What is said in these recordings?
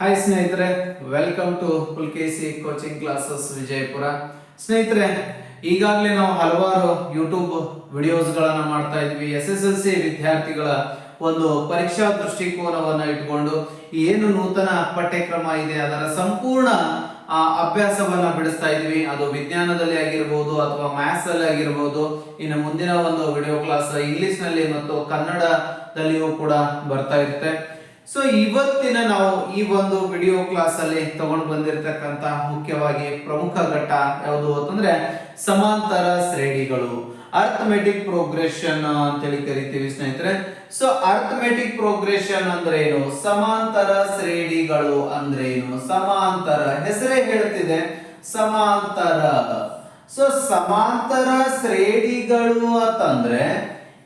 Hi ಸ್ನೇಹಿತರೆ. Welcome to Pulakeshi coaching classes Vijayapura ಸ್ನೇಹಿತರೆ ಈಗಾಗಲೇ ನಾವು ಹಲವಾರು ಯೂಟ್ಯೂಬ್ ವಿಡಿಯೋಸ್ಗಳನ್ನು ಮಾಡ್ತಾ ಇದ್ವಿ. ಎಸ್ ಎಸ್ ಎಲ್ ಸಿ ವಿದ್ಯಾರ್ಥಿಗಳ ಒಂದು ಪರೀಕ್ಷಾ ದೃಷ್ಟಿಕೋನವನ್ನು ಇಟ್ಕೊಂಡು ಏನು ನೂತನ ಪಠ್ಯಕ್ರಮ ಇದೆ ಅದರ ಸಂಪೂರ್ಣ ಆ, ಅಭ್ಯಾಸವನ್ನ ಬಿಡಿಸ್ತಾ ಇದ್ವಿ. ಅದು ವಿಜ್ಞಾನದಲ್ಲಿ ಆಗಿರ್ಬೋದು ಅಥವಾ ಮ್ಯಾಥ್ಸ್ ಅಲ್ಲಿ ಆಗಿರ್ಬೋದು. ಇನ್ನು ಮುಂದಿನ ಒಂದು ವಿಡಿಯೋ ಕ್ಲಾಸ್ ಇಂಗ್ಲಿಷ್ನಲ್ಲಿ ಮತ್ತು ಕನ್ನಡದಲ್ಲಿಯೂ ಕೂಡ ಬರ್ತಾ ಇರುತ್ತೆ. ಸೊ ಇವತ್ತಿನ ನಾವು ಈ ಒಂದು ವಿಡಿಯೋ ಕ್ಲಾಸ್ ಅಲ್ಲಿ ತಗೊಂಡು ಬಂದಿರತಕ್ಕಂತ ಮುಖ್ಯವಾಗಿ ಪ್ರಮುಖ ಘಟ್ಟ ಯಾವುದು ಅಂತಂದ್ರೆ ಸಮಾಂತರ ಶ್ರೇಣಿಗಳು ಅರ್ಥಮೆಟಿಕ್ ಪ್ರೋಗ್ರೆಷನ್ ಅಂತೇಳಿ ಕರಿತೀವಿ ಸ್ನೇಹಿತರೆ. ಸೊ ಅರ್ಥಮೆಟಿಕ್ ಪ್ರೋಗ್ರೆಷನ್ ಅಂದ್ರೆ ಏನು? ಸಮಾಂತರ ಶ್ರೇಣಿಗಳು ಅಂದ್ರೆ ಏನು? ಸಮಾಂತರ ಹೆಸರೇ ಹೇಳ್ತಿದೆ. ಸಮಾಂತರ. ಸೊ ಸಮಾಂತರ ಶ್ರೇಣಿಗಳು ಅಂತಂದ್ರೆ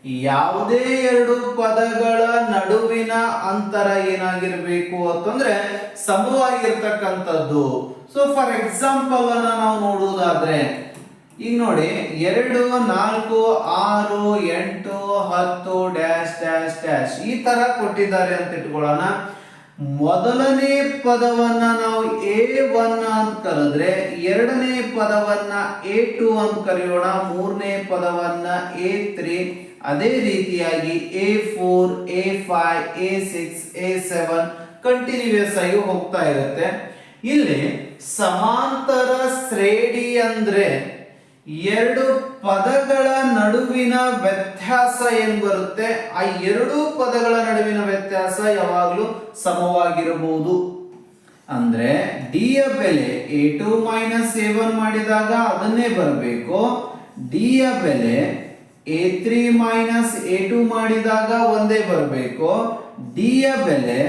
ಯಾವುದೇ ಎರಡು ಪದಗಳ ನಡುವಿನ ಅಂತರ ಏನಾಗಿರ್ಬೇಕು ಅಂತಂದ್ರೆ ಸಮವಾಗಿರ್ತಕ್ಕಂಥದ್ದು. ಸೊ ಫಾರ್ ಎಕ್ಸಾಂಪಲ್ ಅನ್ನ ನಾವು ನೋಡುವುದಾದ್ರೆ, ಈಗ ನೋಡಿ, ಎರಡು, ನಾಲ್ಕು, ಆರು, ಎಂಟು, ಹತ್ತು, ಡ್ಯಾಶ್ ಡ್ಯಾಶ್ ಡ್ಯಾಶ್ ಈ ತರ ಕೊಟ್ಟಿದ್ದಾರೆ ಅಂತ ಇಟ್ಕೊಳ್ಳೋಣ. ಮೊದಲನೇ ಪದವನ್ನ ನಾವು ಎ ಒನ್ ಅಂತ ಕರೆದ್ರೆ, ಎರಡನೇ ಪದವನ್ನ ಎ ಟು ಅಂತ ಕರೆಯೋಣ, ಮೂರನೇ ಪದವನ್ನ ಎ ತ್ರೀ ಅದೇ ರೀತಿಯಾಗಿ A four A five A six A seven continues ಆಗಿ ಹೋಗ್ತಾ ಇರುತ್ತೆ. ಇಲ್ಲಿ ಸಮಾಂತರ ಶ್ರೇಣಿ ಅಂದ್ರೆ ಎರಡು ಪದಗಳ ನಡುವಿನ ವ್ಯತ್ಯಾಸ ಏನ್ ಬರುತ್ತೆ? ಆ ಎರಡು ಪದಗಳ ನಡುವಿನ ವ್ಯತ್ಯಾಸ ಯಾವಾಗಲೂ ಸಮವಾಗಿರಬಹುದು. ಅಂದ್ರೆ ಡಿ ಯ ಬೆಲೆ A two minus A one ಮಾಡಿದಾಗ ಅದನ್ನೇ ಬರಬೇಕು. ಡಿ ಯ ಬೆಲೆ A three minus A two ಮಾಡಿದಾಗ ಒಂದೇ ಬರಬೇಕು. ಡಿ ಯ ಬೆಲೆ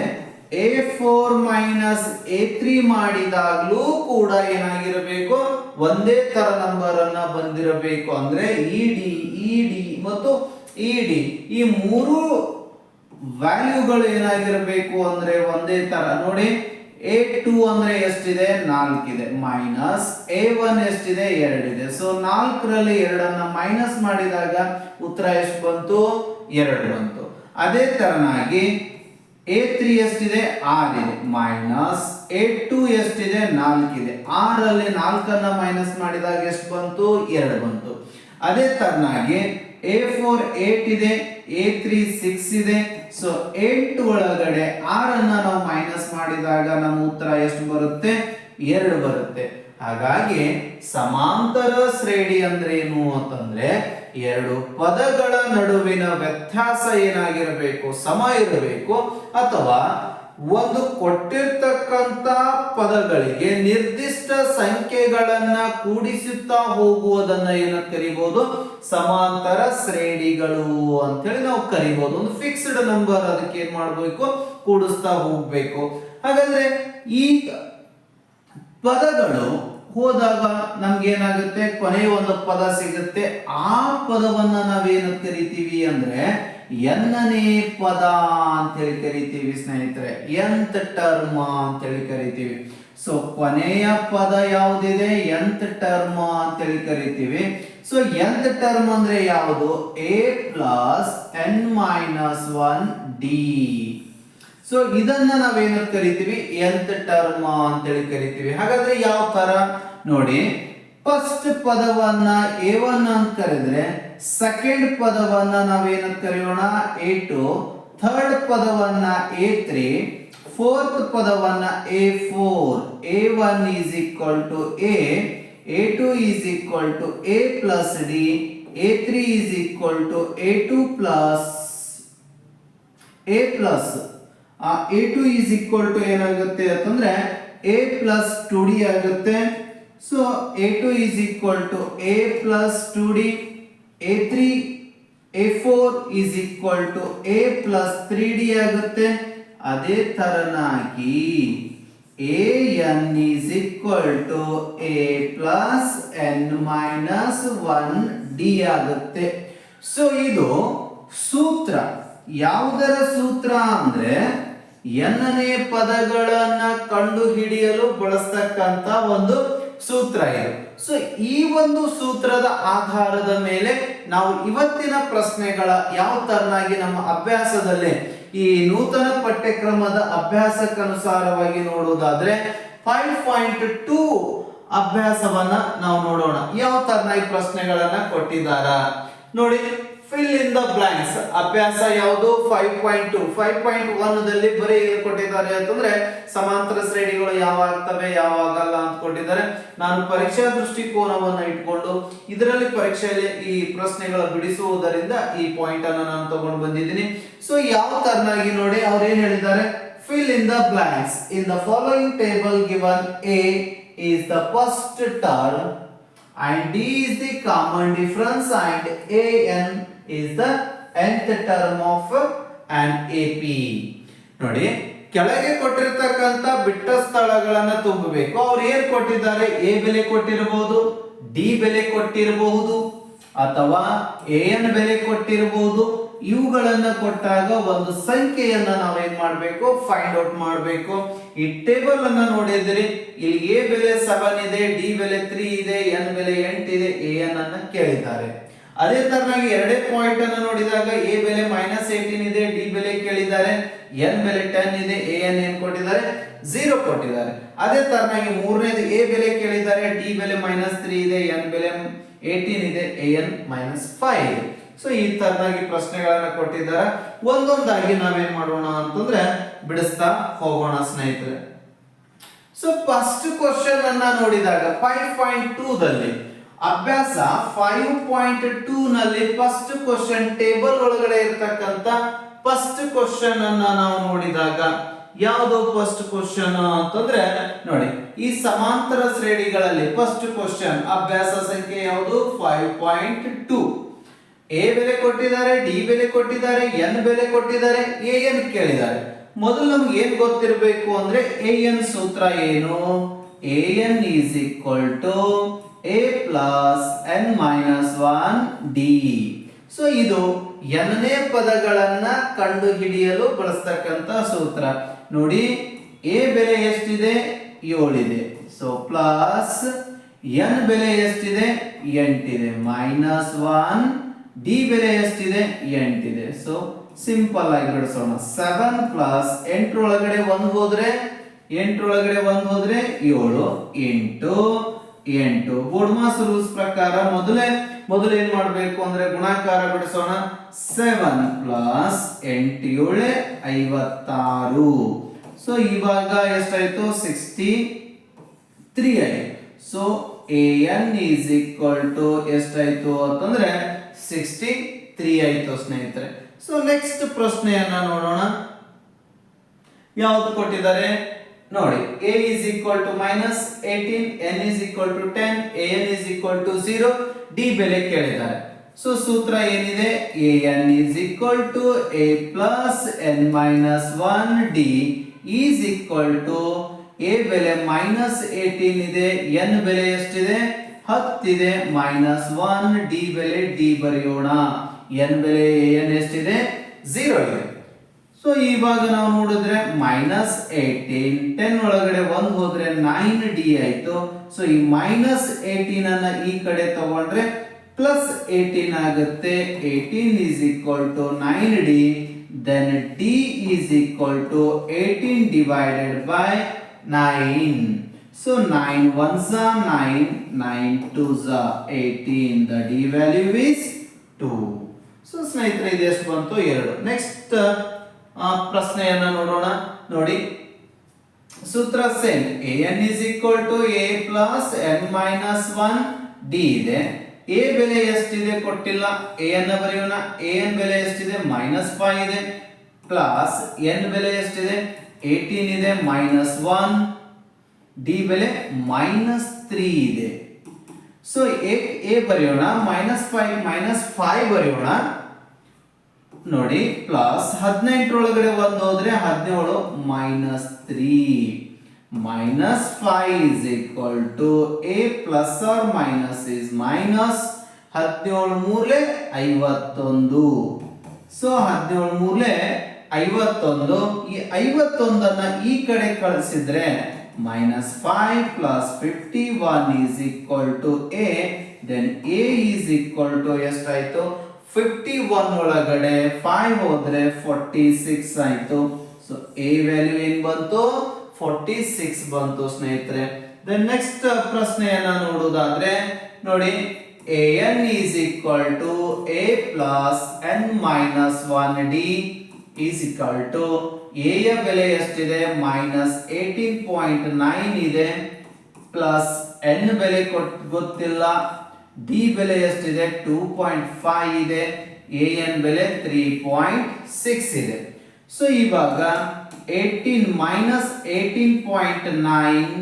A four minus A three ಮಾಡಿದಾಗಲೂ ಕೂಡ ಏನಾಗಿರಬೇಕು? ಒಂದೇ ತರ ನಂಬರ್ ಅನ್ನ ಬಂದಿರಬೇಕು. ಅಂದ್ರೆ ಇ ಡಿ ಇ ಡಿ ಮತ್ತು ಇ ಡಿ ಈ ಮೂರು ವ್ಯಾಲ್ಯೂಗಳು ಏನಾಗಿರಬೇಕು ಅಂದ್ರೆ ಒಂದೇ ತರ. ನೋಡಿ. ಎ ಟು ಅಂದ್ರೆ ಎಷ್ಟಿದೆ? ನಾಲ್ಕಿದೆ. ಮೈನಸ್ ಎ ಒನ್ ಎಷ್ಟಿದೆ? ಎರಡಿದೆ. ಸೊ ನಾಲ್ಕರಲ್ಲಿ ಎರಡನ್ನ ಮೈನಸ್ ಮಾಡಿದಾಗ ಉತ್ತರ ಎಷ್ಟು ಬಂತು? ಎರಡು ಬಂತು. ಅದೇ ತರನಾಗಿ ಎ ತ್ರೀ ಎಷ್ಟಿದೆ? ಆರಿದೆ. ಮೈನಸ್ ಎ ಟು ಎಷ್ಟಿದೆ? ನಾಲ್ಕಿದೆ. ಆರಲ್ಲಿ ನಾಲ್ಕನ್ನ ಮೈನಸ್ ಮಾಡಿದಾಗ ಎಷ್ಟು ಬಂತು? ಎರಡು ಬಂತು. ಅದೇ ತರನಾಗಿ ಎ ಫೋರ್ ಏಟ್ ಇದೆ ಎ ತ್ರೀ ಸಿಕ್ಸ್ ಇದೆ ಸೊ ಎಂಟು ಒಳಗಡೆ ಆರನ್ನ ನಾವು ಮೈನಸ್ ಮಾಡಿದಾಗ ನಮ್ಮ ಉತ್ತರ ಎಷ್ಟು ಬರುತ್ತೆ? ಎರಡು ಬರುತ್ತೆ. ಹಾಗಾಗಿ ಸಮಾಂತರ ಶ್ರೇಣಿ ಅಂದ್ರೆ ಏನು ಅಂತಂದ್ರೆ ಎರಡು ಪದಗಳ ನಡುವಿನ ವ್ಯತ್ಯಾಸ ಏನಾಗಿರಬೇಕು, ಸಮ ಇರಬೇಕು ಅಥವಾ ಒಂದು ಕೊಟ್ಟಿರ್ತಕ್ಕಂಥ ಪದಗಳಿಗೆ ನಿರ್ದಿಷ್ಟ ಸಂಖ್ಯೆಗಳನ್ನ ಕೂಡಿಸುತ್ತಾ ಹೋಗುವುದನ್ನ ಏನ ಕರಿಬಹುದು ಸಮಾಂತರ ಶ್ರೇಣಿಗಳು ಅಂತೇಳಿ ನಾವು ಕರಿಬಹುದು ಒಂದು ಫಿಕ್ಸ್ಡ್ ನಂಬರ್ ಅದಕ್ಕೆ ಏನ್ ಮಾಡಬೇಕು? ಕೂಡಿಸ್ತಾ ಹೋಗ್ಬೇಕು. ಹಾಗಾದ್ರೆ ಈ ಪದಗಳು ಹೋದಾಗ ನಮ್ಗೆ ಏನಾಗುತ್ತೆ ಕೊನೆಯ ಒಂದು ಪದ ಸಿಗುತ್ತೆ. ಆ ಪದವನ್ನ ನಾವೇನು ಕರಿತೀವಿ ಅಂದ್ರೆ ಎನ್ನನೇ ಪದ ಅಂತೇಳಿ ಕರಿತೀವಿ, ಸ್ನೇಹಿತರೆ. ಎಂತ್ ಟರ್ಮ್ ಅಂತೇಳಿ ಕರಿತೀವಿ. ಸೊ ಕೊನೆಯ ಪದ ಯಾವುದಿದೆ? ಎಂತ್ ಟರ್ಮ್ ಅಂತೇಳಿ ಕರಿತೀವಿ. ಸೊ ಎಂತ್ ಟರ್ಮ್ ಅಂದ್ರೆ ಯಾವುದು? A plus N minus one D so ಇದನ್ನ ನಾವೇನು ಕರಿತೀವಿ? ಎಂತ್ ಟರ್ಮ ಅಂತೇಳಿ ಕರಿತೀವಿ. ಹಾಗಾದ್ರೆ ಯಾವ ತರ ನೋಡಿ ಫಸ್ಟ್ ಪದವನ್ನ ಎ ಒನ್ ಅಂತ ಕರೆದ್ರೆ ಸೆಕೆಂಡ್ ಪದವನ್ನ ನಾವೇನಂತ ಕರೆಯೋಣ? ಎ ಟು ಥರ್ಡ್ ಪದವನ್ನ ಎ ತ್ರೀ ಫೋರ್ತ್ ಪದವನ್ನ A four A one is equal to A A two is equal to A plus D A three is equal to A two plus A plus ಆ A two is equal to ಏನಾಗುತ್ತೆ ಅಂತಂದ್ರೆ A plus two D ಆಗುತ್ತೆ. Equal to A plus two D A three A four is equal A plus three D ಆಗುತ್ತೆ. ಅದೇ ತರನಾಗಿ is equal to A plus N minus one D ಆಗುತ್ತೆ. So ಇದು ಸೂತ್ರ. ಯಾವುದರ ಸೂತ್ರ ಅಂದ್ರೆ ಎನ್ನನೇ ಪದಗಳನ್ನು ಕಂಡುಹಿಡಿಯಲು ಬಳಸ್ತಕ್ಕಂಥ ಒಂದು ಸೂತ್ರ ಇದು. ಸೊ ಈ ಒಂದು ಸೂತ್ರದ ಆಧಾರದ ಮೇಲೆ ನಾವು ಇವತ್ತಿನ ಪ್ರಶ್ನೆಗಳ ಯಾವ ತರನಾಗಿ ನಮ್ಮ ಅಭ್ಯಾಸದಲ್ಲಿ ಈ ನೂತನ ಪಠ್ಯಕ್ರಮದ ಅಭ್ಯಾಸಕ್ಕನುಸಾರವಾಗಿ ನೋಡುವುದಾದ್ರೆ ಫೈವ್ ಪಾಯಿಂಟ್ ಟೂ ಅಭ್ಯಾಸವನ್ನ ನಾವು ನೋಡೋಣ. ಯಾವ ತರನಾಗಿ ಪ್ರಶ್ನೆಗಳನ್ನ ಕೊಟ್ಟಿದ್ದಾರ? ನೋಡಿ ಫಿಲ್ ಇನ್ ದ ಬ್ಲಾಂಕ್ಸ್ ಅಭ್ಯಾಸ ಯಾವುದು? Five point two five point one ದಲ್ಲಿ ಬರೀ ಏನು ಕೊಟ್ಟಿದ್ದಾರೆ ಅಂತಂದ್ರೆ ಸಮಾಂತರ ಶ್ರೇಣಿಗಳು ಯಾವ ಆಗ್ತವೆ, ಯಾವ ಆಗಲ್ಲ ಅಂತ ಕೊಟ್ಟಿದ್ದಾರೆ ನಾನು ಪರೀಕ್ಷಾ ದೃಷ್ಟಿಕೋನವನ್ನು ಇಟ್ಕೊಂಡು ಇದರಲ್ಲಿ ಪರೀಕ್ಷೆಯಲ್ಲಿ ಈ ಪ್ರಶ್ನೆಗಳ ಬಿಡಿಸುವುದರಿಂದ ಈ ಪಾಯಿಂಟ್ ಅನ್ನು ನಾನು ತಗೊಂಡು ಬಂದಿದ್ದೀನಿ. ಸೊ ಯಾವ ತರನಾಗಿ ನೋಡಿ ಅವ್ರು ಏನ್ ಹೇಳಿದ್ದಾರೆ? Fill in the blanks in the following table given A is the first term and d is the common difference and an is the nth term of an ap ನೋಡಿ, ಕೆಳಗೆ ಕೊಟ್ಟಿರ್ತಕ್ಕಂಥ ಬಿಟ್ಟ ಸ್ಥಳಗಳನ್ನ ತುಂಬಬೇಕು. ಅವ್ರು ಏನ್ ಕೊಟ್ಟಿದ್ದಾರೆ? ಎ ಬೆಲೆ ಕೊಟ್ಟಿರಬಹುದು ಡಿ ಬೆಲೆ ಕೊಟ್ಟಿರಬಹುದು, ಅಥವಾ ಎನ್ ಬೆಲೆ ಕೊಟ್ಟಿರಬಹುದು. ಇವುಗಳನ್ನ ಕೊಟ್ಟಾಗ ಒಂದು ಸಂಖ್ಯೆಯನ್ನ ಏನ್ ಮಾಡಬೇಕು? ಫೈಂಡ್ ಔಟ್ ಮಾಡಬೇಕು. ಈ ಟೇಬಲ್ ಅನ್ನ ನೋಡಿದ್ರೆ, ಇಲ್ಲಿ ಎ ಬೆಲೆ ಸೆವೆನ್ ಇದೆ ಡಿ ಬೆಲೆ ತ್ರೀ ಇದೆ ಎನ್ ಬೆಲೆ ಎಂಟ್ ಇದೆ ಎ ಎನ್ ಅನ್ನ ಕೇಳಿದ್ದಾರೆ. ಅದೇ ತರನಾಗಿ ಎರಡೇ ಪಾಯಿಂಟ್ ಅನ್ನು ನೋಡಿದಾಗ ಎ ಬೆಲೆ ಮೈನಸ್ ಏಟೀನ್ ಇದೆ ಡಿ ಬೆಲೆ ಕೇಳಿದ್ದಾರೆ ಎನ್ ಬೆಲೆ ಟೆನ್ ಇದೆ ಎ ಎನ್ ಏನ್ ಕೊಟ್ಟಿದ್ದಾರೆ? ಝೀರೋ ಕೊಟ್ಟಿದ್ದಾರೆ. ಅದೇ ತರನಾಗಿ ಮೂರನೇದು ಎ ಬೆಲೆ ಕೇಳಿದ್ದಾರೆ ಡಿ ಬೆಲೆ ಮೈನಸ್ ತ್ರೀ ಇದೆ ಎನ್ ಬೆಲೆ ಏಟೀನ್ ಇದೆ A N minus five so ಈ ತರನಾಗಿ ಪ್ರಶ್ನೆಗಳನ್ನ ಕೊಟ್ಟಿದ್ದಾರೆ. ಒಂದೊಂದಾಗಿ ನಾವೇನ್ ಮಾಡೋಣ ಅಂತಂದ್ರೆ ಬಿಡಿಸ್ತಾ ಹೋಗೋಣ ಸ್ನೇಹಿತರೆ. ಸೊ ಫಸ್ಟ್ ಕ್ವಶನ್ ಅನ್ನ ನೋಡಿದಾಗ ಫೈವ್ ಪಾಯಿಂಟ್ ಟೂ ದಲ್ಲಿ ಅಭ್ಯಾಸ ಫೈವ್ ಪಾಯಿಂಟ್ ಟೂ ನಲ್ಲಿ ಫಸ್ಟ್ ಕ್ವಶನ್ ಟೇಬಲ್ ಒಳಗಡೆ ಇರ್ತಕ್ಕಂತ ಫಸ್ಟ್ ಕ್ವಶನ್ ಅನ್ನ ನಾವು ನೋಡಿದಾಗ ಯಾವುದು ಫಸ್ಟ್ ಕ್ವಶನ್ ಅಂತಂದ್ರೆ, ನೋಡಿ, ಈ ಸಮಾಂತರ ಶ್ರೇಣಿಗಳಲ್ಲಿ ಫಸ್ಟ್ ಕ್ವಶನ್ ಅಭ್ಯಾಸ ಸಂಖ್ಯೆ ಯಾವುದು? ಫೈವ್ ಪಾಯಿಂಟ್ ಟೂ ಎ ಬೆಲೆ ಕೊಟ್ಟಿದ್ದಾರೆ ಡಿ ಬೆಲೆ ಕೊಟ್ಟಿದ್ದಾರೆ ಎನ್ ಬೆಲೆ ಕೊಟ್ಟಿದ್ದಾರೆ ಎ ಎನ್ ಕೇಳಿದ್ದಾರೆ. ಮೊದಲು ನಮ್ಗೆ ಏನ್ ಗೊತ್ತಿರಬೇಕು ಅಂದ್ರೆ ಎ ಎನ್ ಸೂತ್ರ ಏನು? A N is equal to A plus N minus one D so ಇದು ಎನ್ನೇ ಪದಗಳನ್ನು ಕಂಡುಹಿಡಿಯಲು ಹಿಡಿಯಲು ಬಳಸ್ತಕ್ಕಂತ ಸೂತ್ರ. ನೋಡಿ ಎ ಬೆಲೆ ಎಷ್ಟಿದೆ? ಏಳಿದೆ. ಸೊ ಪ್ಲಸ್ ಎನ್ ಬೆಲೆ ಎಷ್ಟಿದೆ? ಎಂಟಿದೆ. ಮೈನಸ್ ಒನ್ ಡಿ ಬೆಲೆ ಎಷ್ಟಿದೆ? ಎಂಟಿದೆ. ಸೊ ಸಿಂಪಲ್ ಆಗಿ ಬಿಡಿಸೋಣ. ಸೆವೆನ್ ಪ್ಲಸ್ ಎಂಟರೊಳಗಡೆ ಒಂದು ಹೋದ್ರೆ? ಎಂಟರೊಳಗಡೆ ಒಂದು ಹೋದ್ರೆ ಏಳು. ಎಂಟು. ಎಂಟು. ಬೋರ್ಡ್ಮಾಸ್ ರೂಲ್ಸ್ ಪ್ರಕಾರ ಮೊದಲೇ, ಮೊದಲು ಏನ್ ಮಾಡಬೇಕು ಅಂದ್ರೆ ಗುಣಾಕಾರ ಬಿಡಿಸೋಣ. ಸೆವೆನ್ ಪ್ಲಸ್ ಎಂಟು ಏಳೆ, ಐವತ್ತಾರು. ಸೊ ಇವಾಗ ಎಷ್ಟಾಯ್ತು? ಸಿಕ್ಸ್ಟಿ ತ್ರೀ ಆಯ್ತು so A N is equal to ಎಷ್ಟಾಯ್ತು ಅಂತಂದ್ರೆ ಸಿಕ್ಸ್ಟಿ ತ್ರೀ ಆಯ್ತು ಸ್ನೇಹಿತರೆ. ಸೊ ನೆಕ್ಸ್ಟ್ ಪ್ರಶ್ನೆಯನ್ನ ನೋಡೋಣ. ಯಾವ್ದು ಕೊಟ್ಟಿದ್ದಾರೆ? ನೋಡಿ A is equal to minus eighteen N is equal to ten A N is equal to zero D ಬೆಲೆ ಕೇಳಿದ್ದಾರೆ. ಸೊ ಸೂತ್ರ ಏನಿದೆ? A N is equal to A plus N minus one D is equal to A ಬೆಲೆ minus eighteen ಇದೆ N ಬೆಲೆ ಎಷ್ಟಿದೆ? ಹತ್ತಿದೆ minus one D ಬೆಲೆ ಡಿ ಬರೆಯೋಣ. ಎನ್ ಬೆಲೆ ಎನ್ ಎಷ್ಟಿದೆ? ಝೀರೋ ಇದೆ. ಸೊ ಇವಾಗ ನಾವು ನೋಡಿದ್ರೆ ಮೈನಸ್ ಏಟೀನ್ ಟೆನ್ ಒಳಗಡೆ ಒಂದು ಹೋದ್ರೆ ನೈನ್ ಡಿ ಆಯ್ತು. ಸೊ ಈ ಮೈನಸ್ ಏಟೀನ್ ಅನ್ನ ಈ ಕಡೆ ತಗೊಂಡ್ರೆ ಪ್ಲಸ್ ಏಟೀನ್ ಆಗುತ್ತೆ. Eighteen is equal to nine D then D is equal to eighteen divided by nine so nine one Jha nine nine two Jha eighteen the D value is two so ಸ್ನೇಹಿತರೆ ಇದೆಷ್ಟು ಬಂತು? ಎರಡು. Next ಪ್ರಶ್ನೆಯನ್ನ ನೋಡೋಣ. ನೋಡಿ. ಸೂತ್ರ same. A N is equal to A plus N minus one D ಇದೆ. A ಬೆಲೆ ಎಷ್ಟಿದೆ ಕೊಟ್ಟಿಲ್ಲ. ಎ ಅನ್ನ ಬರೆಯೋಣ. ಎ ಎನ್ ಬೆಲೆ ಎಷ್ಟಿದೆ? ಮೈನಸ್ ಫೈವ್ ಇದೆ. ಪ್ಲಸ್ ಎನ್ ಬೆಲೆ ಎಷ್ಟಿದೆ? ಏಟೀನ್ ಇದೆ. ಮೈನಸ್ ಒನ್ ಡಿ ಬೆಲೆ ಮೈನಸ್ ತ್ರೀ ಇದೆ. ಸೊ ಎ ಎ ಬರೆಯೋಣ. ಮೈನಸ್ ಫೈವ್ ಮೈನಸ್ ಫೈವ್ ಬರೆಯೋಣ. ನೋಡಿ ಪ್ಲಸ್ ಹದಿನೆಂಟರೊಳಗಡೆ ಒಂದು ಹೋದ್ರೆ ಹದಿನೇಳು minus three minus five is equal to A plus R minus is minus ಹದಿನೇಳು ಮೂರ್ಲೆ ಐವತ್ತೊಂದು. ಸೊ ಹದಿನೇಳು ಮೂರ್ಲೆ ಐವತ್ತೊಂದು. ಈ ಐವತ್ತೊಂದನ್ನ ಈ ಕಡೆ ಕಳಿಸಿದ್ರೆ minus 5 plus 51 one equal equal A. Then A is equal to ಎಷ್ಟಾಯ್ತು? 51 ಒಳಗಡೆ 5 ಹೋದ್ರೆ 46 ಆಯ್ತು. ಸೊ ಎ ವ್ಯಾಲ್ಯೂ ಏನ್ ಬಂತು? 46 ಬಂತು ಸ್ನೇಹಿತರೆ. ದೆನ್ ನೆಕ್ಸ್ಟ್ ಪ್ರಶ್ನೆಯನ್ನ ನೋಡುವುದಾದ್ರೆ ನೋಡಿ A N is equal to A plus N minus one D is equal to A ಯ ಬೆಲೆ ಎಷ್ಟಿದೆ? ಮೈನಸ್ ಏಟೀನ್ ಪಾಯಿಂಟ್ ನೈನ್ ಇದೆ. ಪ್ಲಸ್ ಎನ್ ಬೆಲೆ ಕೊಟ್ ಗೊತ್ತಿಲ್ಲ. ಡಿ ಬೆಲೆ ಎಷ್ಟಿದೆ? ಟೂ ಪಾಯಿಂಟ್ ಫೈವ್ ಇದೆ. ಎ ಎನ್ ಬೆಲೆ ತ್ರೀ ಪಾಯಿಂಟ್ ಸಿಕ್ಸ್ ಇದೆ. ಸೊ ಇವಾಗ eighteen minus eighteen point nine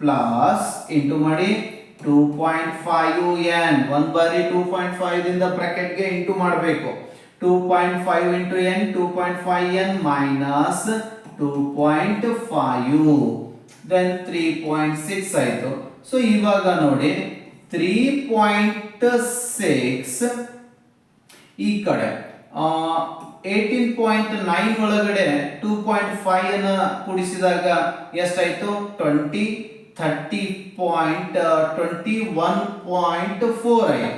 plus into ಮಾಡಿ ಟೂ ಪಾಯಿಂಟ್ ಫೈವ್ ಎನ್ ಒಂದು ಬಾರಿ ಟೂ ಪಾಯಿಂಟ್ ಫೈವ್ದಿಂದ ಬ್ರಾಕೆಟ್ಗೆ ಇಂಟು ಮಾಡಬೇಕು. Two point five into N two point five N minus two point five then three point six ಆಯಿತು. So ಇವಾಗ ನೋಡಿ three point six ಈ ಕಡೆ. ಏಟೀನ್ ಪಾಯಿಂಟ್ ನೈನ್ ಒಳಗಡೆ ಟೂ ಪಾಯಿಂಟ್ ಫೈವ್ ಅನ್ನ ಕೂಡಿಸಿದಾಗ ಎಷ್ಟಾಯ್ತು? Twenty thirty point twenty one point four ಆಯ್ತು.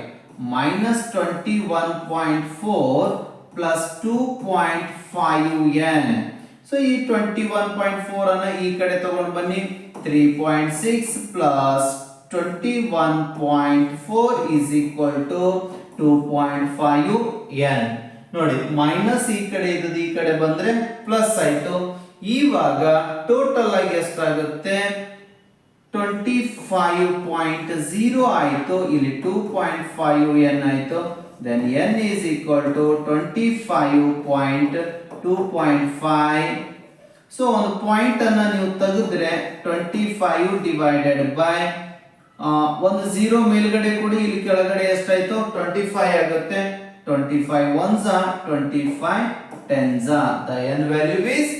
Minus twenty one point four plus two point five N so ಈ ಟ್ವೆಂಟಿ ಒನ್ ಪಾಯಿಂಟ್ ಫೋರ್ ಅನ್ನ ಈ ಕಡೆ ತಗೊಂಡು ಬನ್ನಿ. Three point six plus twenty one point four is equal to two point five N ನೋಡಿ minus ಈ ಕಡೆ ಇದ್ದದ್ದು ಈ ಕಡೆ ಬಂದ್ರೆ ಪ್ಲಸ್ ಆಯ್ತು. ಇವಾಗ ಟೋಟಲ್ ಆಗಿ ಎಷ್ಟಾಗುತ್ತೆ? ಟ್ವೆಂಟಿ ಫೈವ್ ಪಾಯಿಂಟ್ ಝೀರೋ ಆಯಿತು. ಇಲ್ಲಿ ಟೂ ಪಾಯಿಂಟ್ ಫೈವ್ ಎನ್ ಆಯಿತು. Then N is equal to twenty five point two point five so ಒಂದು ಪಾಯಿಂಟ್ ಅನ್ನ ನೀವು ತೆಗೆದ್ರೆ ಟ್ವೆಂಟಿ ಫೈವ್ ಡಿವೈಡೆಡ್ ಬೈ ಒಂದು ಜೀರೋ ಮೇಲ್ಗಡೆ ಕೊಡಿ, ಇಲ್ಲಿ ಕೆಳಗಡೆ ಎಷ್ಟಾಯ್ತು? ಟ್ವೆಂಟಿ ಫೈವ್ ಆಗುತ್ತೆ. Twenty five one Jha twenty five ten the N value is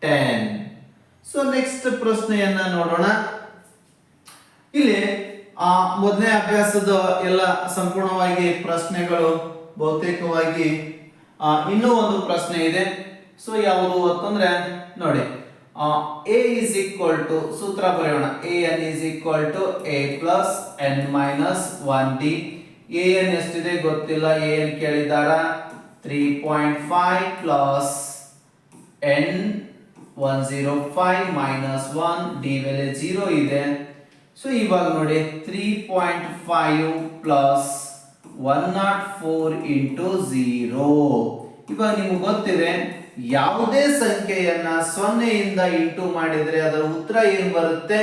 ten so next ಪ್ರಶ್ನೆಯನ್ನ ನೋಡೋಣ. ಇಲ್ಲಿ, ಆ ಮೊದಲನೇ ಅಭ್ಯಾಸದ ಎಲ್ಲ ಸಂಪೂರ್ಣವಾಗಿ ಪ್ರಶ್ನೆಗಳು ಬಹುತೇಕವಾಗಿ ಇನ್ನೂ ಒಂದು ಪ್ರಶ್ನೆ ಇದೆ. ಸೊ ಯಾವುದು ಅಂತಂದ್ರೆ, ನೋಡಿ. ಎ ಇಸ್ ಈಕ್ವಲ್ ಟು ಸೂತ್ರ ಬರೆಯೋಣ. A N is equal to A plus N minus one D A N ಎಷ್ಟಿದೆ ಗೊತ್ತಿಲ್ಲ. A N ಕೇಳಿದಾರ three point five plus N one zero five minus one D ಬೆಲೆ zero ಇದೆ. So ಇವಾಗ ನೋಡಿ three point five plus one naught four into zero ಇವಾಗ ನಿಮ್ಗೆ ಗೊತ್ತಿದೆ ಯಾವುದೇ ಸಂಖ್ಯೆಯನ್ನ ಸೊನ್ನೆಯಿಂದ ಇಂಟು ಮಾಡಿದ್ರೆ ಅದರ ಉತ್ತರ ಏನ್ ಬರುತ್ತೆ?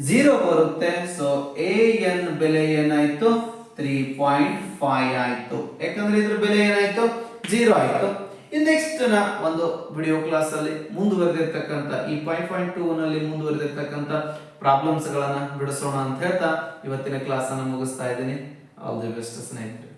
ಜೀರೋ ಬರುತ್ತೆ. ಸೊ ಎ ಎನ್ ಬೆಲೆ ಏನಾಯ್ತು? ತ್ರೀ ಪಾಯಿಂಟ್ ಫೈವ್ ಆಯ್ತು. ಯಾಕಂದ್ರೆ ಇದ್ರ ಬೆಲೆ ಏನಾಯ್ತು? ಝೀರೋ ಆಯ್ತು. ನೆಕ್ಸ್ಟ್ನ ಒಂದು ವಿಡಿಯೋ ಕ್ಲಾಸ್ ಅಲ್ಲಿ ಮುಂದುವರೆದಿರ್ತಕ್ಕಂಥ, ಈ ಫೈವ್ ಪಾಯಿಂಟ್ ಟೂ ನಲ್ಲಿ ಮುಂದುವರೆದಿರ್ತಕ್ಕಂಥ ಪ್ರಾಬ್ಲಮ್ಸ್ ಗಳನ್ನ ಬಿಡಿಸೋಣ ಅಂತ ಹೇಳ್ತಾ ಇವತ್ತಿನ ಕ್ಲಾಸ್ ಅನ್ನ ಮುಗಿಸ್ತಾ ಇದ್ದೀನಿ. ಆಲ್ ದಿ ಬೆಸ್ಟ್ ಸ್ನೇಹಿತರೆ.